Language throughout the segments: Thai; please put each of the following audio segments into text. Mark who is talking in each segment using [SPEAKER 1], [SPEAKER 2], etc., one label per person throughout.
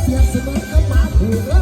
[SPEAKER 1] เสียงเสมอก็มาผูก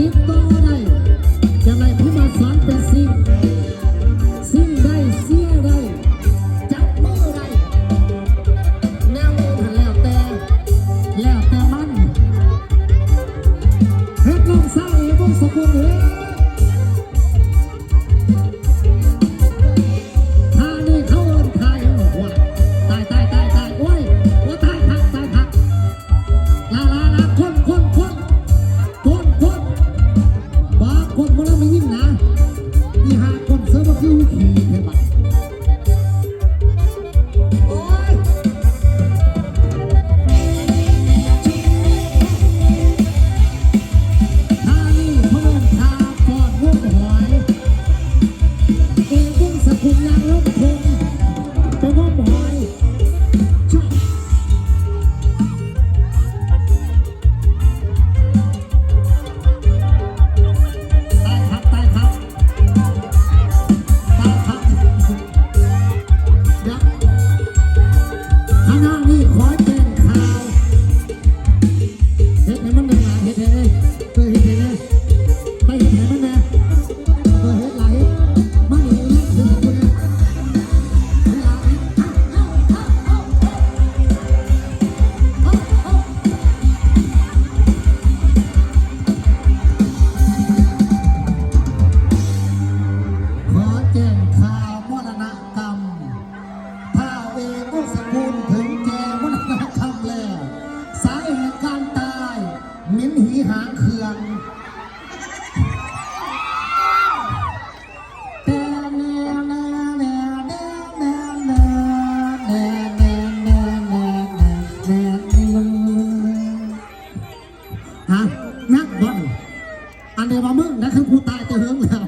[SPEAKER 1] tiếp พวกเราไม่ยิ้มนะ มิ้นหีหางเคืองฮะนักบอลอันเดียวมามึงนะคือกูตายจะเฮิงแล้ว